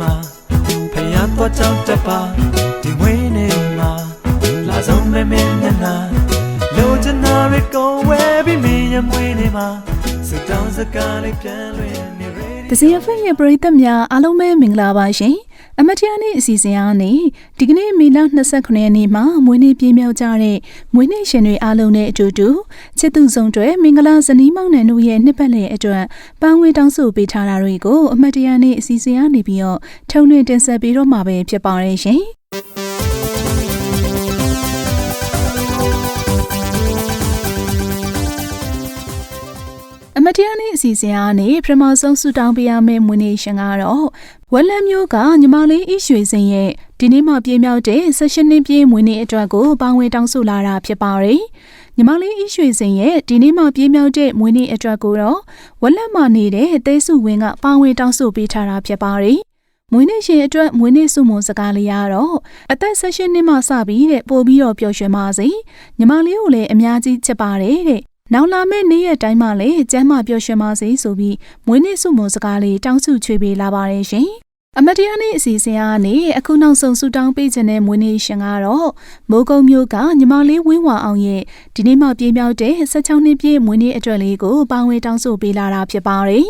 မှာဖယားတော့ကြောက်တပါဒီဝင်းနေမှာလာဆောင်မဲမဲနဲ့နာလိုချင်တာတွေကိုဝဲပြီးမင်းရဲ့မွေးနေမှာစတောင်းစကားလေးပြန်လွင်နေ ဒဇင်အဖက်ရဲ့ပရိသတ်များအားလုံးပဲမင်္ဂလာပါရှင်။အမတ်တရားနေ့အစီအစဉ်အားနဲ့ဒီကနေ့မေလ29ရက်နေ့မှာမွေးနေ့ပြည့်မြောက်ကြတဲ့မွေးနေ့ရှင်တွေအားလုံးနဲ့အတူတူချစ်သူဆုံးတွေမင်္ဂလာဇနီးမောင်နှံတို့ရဲ့နှစ်ပတ်လည်အတွက်ပန်းဝေးတောင်းဆိုပေးထားတာတွေကိုအမတ်တရားနေ့အစီအစဉ်အားနေပြီးတော့ထုံနှင့်တင်ဆက်ပေးတော့မှာပဲဖြစ်ပါရဲ့ရှင်။ အမတရားနေ့အစီအစဉ်အားနဲ့ပထမဆုံးဆူတောင်းပေးရမယ့်မွေးနေ့ရှင်ကတော့ဝက်လက်မျိုးကညီမလေးအီရွှေစင်ရဲ့ဒီနေ့မှပြည့်မြောက်တဲ့16နှစ်ပြည့်မွေးနေ့အတွက်ကိုပေါင်းဝဲတောင်းဆိုလာတာဖြစ်ပါတယ်။ညီမလေးအီရွှေစင်ရဲ့ဒီနေ့မှပြည့်မြောက်တဲ့မွေးနေ့အတွက်ကိုတော့ဝက်လက်မှနေတဲ့တဲစုဝင်းကပေါင်းဝဲတောင်းဆိုပေးထားတာဖြစ်ပါတယ်။မွေးနေ့ရှင်အတွက်မွေးနေ့စုမုံစကားလေးရတော့အသက်16နှစ်မှစပြီးတဲ့ပို့ပြီးတော့ပျော်ရွှင်ပါစေညီမလေးကိုလည်းအများကြီးချစ်ပါတယ်တဲ့ နောက်လာမယ့်နေ့ရက်တိုင်းမှာလည်းကျမ်းမာပျော်ရွှင်ပါစေဆိုပြီးမွေးနေ့စုမုံစကားလေးတောင်းစုချွေပေးလာပါတယ်ရှင်အမတရားနေ့အစီအစဉ်အားနဲ့အခုနောက်ဆုံးဆူတောင်းပေးခြင်းတဲ့မွေးနေ့ရှင်ကတော့မိုးကုံမျိုးကညီမလေးဝင်းဝါအောင်ရဲ့ဒီနေ့မှပြည့်မြောက်တဲ့16နှစ်ပြည့်မွေးနေ့အတွက်လေးကိုပေါင်းဝဲတောင်းဆိုပေးလာတာဖြစ်ပါတယ်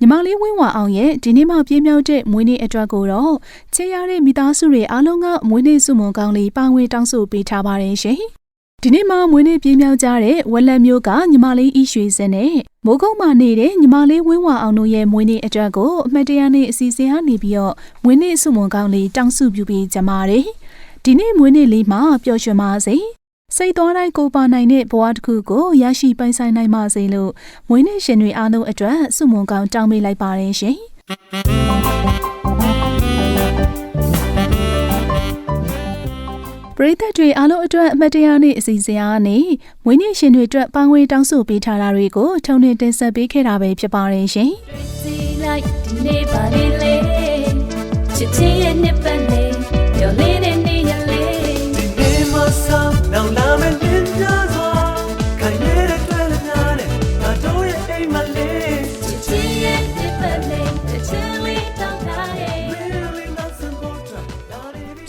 ညီမလေးဝင်းဝါအောင်ရဲ့ဒီနေ့မှပြည့်မြောက်တဲ့မွေးနေ့အတွက်ကိုတော့ချေရတဲ့မိသားစုတွေအားလုံးကမွေးနေ့စုမုံကောင်းလေးပေါင်းဝဲတောင်းဆိုပေးထားပါတယ်ရှင် ဒီနေ့မှမွေးနေ့ပြည့်မြောက်ကြတဲ့ဝက်လက်မျိုးကညီမလေးဤရွှေစင်နဲ့မိုးကုတ်မှာနေတဲ့ညီမလေးဝင်းဝါအောင်တို့ရဲ့မွေးနေ့အတွက်ကိုအမတ်တရားနေ့အစီအစဉ်အားနေပြီးတော့မွေးနေ့စုမုံကောင်းလေးတောင်းစုပြုပြီးကြပါတယ်ဒီနေ့မွေးနေ့လေးမှာပျော်ရွှင်ပါစေစိတ်သွားတိုင်းကိုပါနိုင်တဲ့ဘဝတစ်ခုကိုရရှိပိုင်ဆိုင်နိုင်ပါစေလို့မွေးနေ့ရှင်တွေအားလုံးအတွက်စုမုံကောင်းတောင်းပေးလိုက်ပါတယ်ရှင် ရိသတ်တွေအားလုံးအတွက်အမတ်တရားနေ့အစီအစဉ်အားနဲ့မွေးနေ့ရှင်တွေအတွက်ပန်းဝေးတောင်းဆိုပေးထားတာတွေကိုထုံနေတင်ဆက်ပေးခဲ့တာပဲဖြစ်ပါတယ်ရှင်စီလိုက်ဒီနေ့ပါလေလေချစ်ချင်းရဲ့နှစ်ပတ်လေး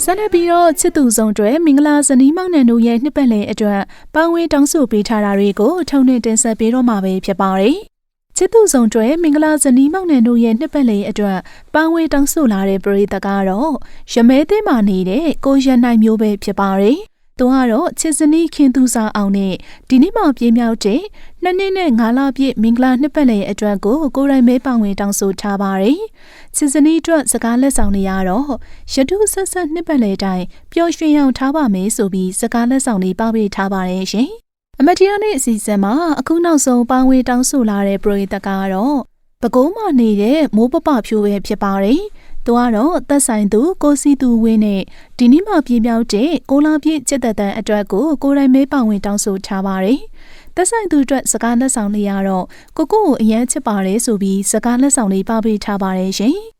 ဆက်လက်ပြီးတော့ချစ်သူဆုံးတွေမင်္ဂလာဇနီးမောင်နှံတို့ရဲ့နှစ်ပတ်လည်အတွက်ပန်းဝေးတောင်းဆိုပေးထားတာတွေကိုထုံနှင့်တင်ဆက်ပေးတော့မှာပဲဖြစ်ပါတယ်။ချစ်သူဆုံးတွေမင်္ဂလာဇနီးမောင်နှံတို့ရဲ့နှစ်ပတ်လည်အတွက်ပန်းဝေးတောင်းဆိုလာတဲ့ပရိသတ်ကတော့ရမဲသိမ်းမာနေတဲ့ကိုရနိုင်မျိုးပဲဖြစ်ပါတယ်။ သူကတော့ချစ်စနီးခင်သူစာအောင်နဲ့ဒီနေ့မှပြင်းမြောက်တဲ့နှစ်နှစ်နဲ့ငါးလပြည့်မင်္ဂလာနှစ်ပတ်လည်အတွက်ကိုကိုရိုင်းမဲပောင်ဝင်တောင်းဆိုထားပါတယ်။ချစ်စနီးအတွက်စကားလက်ဆောင်တွေကတော့ရတုဆက်ဆက်နှစ်ပတ်လည်တိုင်းပျော်ရွှင်အောင်ထားပါမယ်ဆိုပြီးစကားလက်ဆောင်တွေပေါပေးထားပါတယ်ရှင်။အမတရားနေ့အစီအစဉ်မှာအခုနောက်ဆုံးပောင်ဝင်တောင်းဆိုလာတဲ့ပရိသတ်ကတော့ပကုံးမနေတဲ့မိုးပပဖြိုးပဲဖြစ်ပါတယ်။ သူကတော့သက်ဆိုင်သူကိုစီသူဝင်းနဲ့ဒီနေ့မှပြေပြောက်တဲ့ကိုလာပြည့်စစ်သက်တန်အတွက်ကိုကိုရိုင်းမဲပောင်ဝင်တောင်းဆိုထားပါတယ်။သက်ဆိုင်သူအတွက်စကားလက်ဆောင်လေးရတော့ကိုကိုကိုအရန်ချစ်ပါတယ်ဆိုပြီးစကားလက်ဆောင်လေးပပေးထားပါတယ်ရှင်။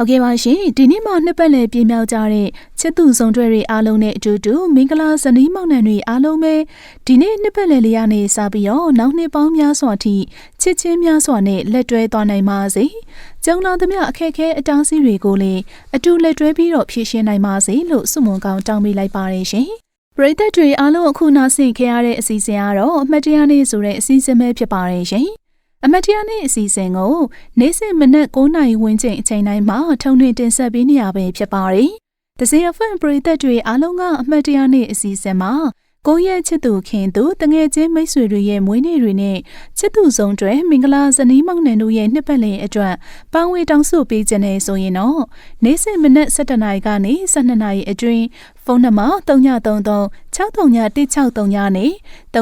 ဟုတ်ကဲ့ပါရှင်ဒီနေ့မှနှစ်ပတ်လည်ပြင်းမြောက်ကြတဲ့ချစ်သူဆောင်တွေတွေအားလုံးနဲ့အတူတူမင်္ဂလာဇနီးမောင်နှံတွေအားလုံးပဲဒီနေ့နှစ်ပတ်လည်လေးရနေစပြီးတော့နောက်နှစ်ပေါင်းများစွာထိချစ်ချင်းများစွာနဲ့လက်တွဲသွားနိုင်ပါစေ။ကျုံလာသမျှအခက်အခဲအတားအဆီးတွေကိုလည်းအတူလက်တွဲပြီးတော့ဖြေရှင်းနိုင်ပါစေလို့ဆုမွန်ကောင်းတောင်းပေးလိုက်ပါတယ်ရှင်။ပရိသတ်တွေအားလုံးအခုနာဆင်ခဲ့ရတဲ့အစီအစဉ်ကတော့အမှတ်တရနေ့ဆိုတဲ့အစီအစဉ်ပဲဖြစ်ပါတယ်ရှင်။ အမတ်တရားနေ့အစီအစဉ်ကိုနေ့စဉ်မနက်9:00နာရီဝန်းကျင်အချိန်တိုင်းမှာထုံထွင်တင်ဆက်ပေးနေရပဲဖြစ်ပါတယ်။ဒဇင်အဖန်ပရိသတ်တွေအားလုံးကအမတ်တရားနေ့အစီအစဉ်မှာ ကိုယ့်ရဲ့ချစ်သူခင်သူတငယ်ချင်းမိတ်ဆွေတွေရဲ့မွေးနေ့တွေနဲ့ချစ်သူဆုံးတွေမင်္ဂလာဇနီးမောင်နှံတို့ရဲ့နှစ်ပတ်လည်အတွက်ပန်းဝေတောင်းဆိုပေးခြင်းနဲ့ဆိုရင်တော့နေ့စဉ်မနက်7:00နာရီကနေ12:00နာရီအတွင်းဖုန်းနံပါတ်3933 631639နဲ့39989939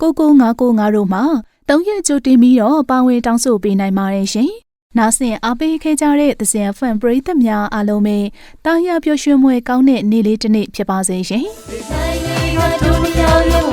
9959တို့မှာတုံးရက်ကြိုတင်ပြီးတော့ပါဝင်တောင်းဆိုပေးနိုင်ပါတယ်ရှင်။ နားဆင်အားပေးခဲ့ကြတဲ့သဇင်ဖန်ပရိသတ်များအားလုံးပဲတာယာပျော်ရွှင်မွေကောင်းတဲ့နေ့လေးတစ်နေ့ဖြစ်ပါစေရှင်။